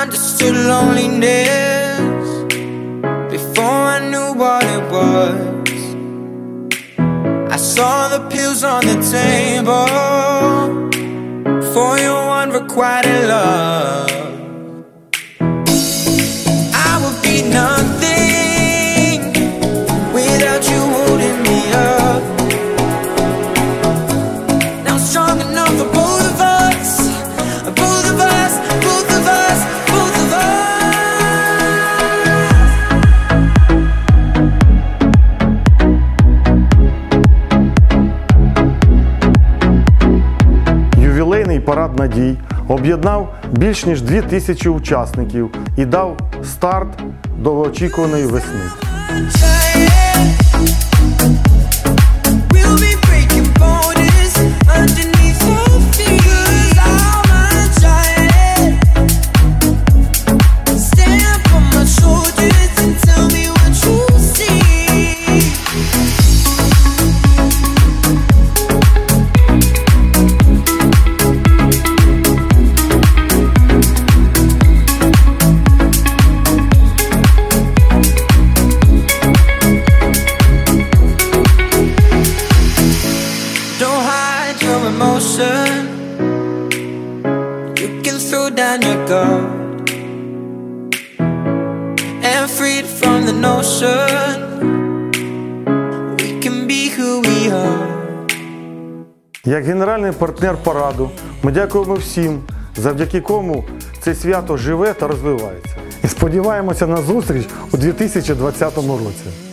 understood loneliness before I knew what it was. I saw the pills on the table for your unrequited love. Ювілейний парад надій об'єднав більш ніж дві тисячі учасників і дав старт довгоочікуваної весни. Hide your emotion. You can throw down your guard and freed from the notion. Як генеральний партнер параду, ми дякуємо всім, завдяки кому це свято живе та розвивається. І сподіваємося на зустріч у 2020 році.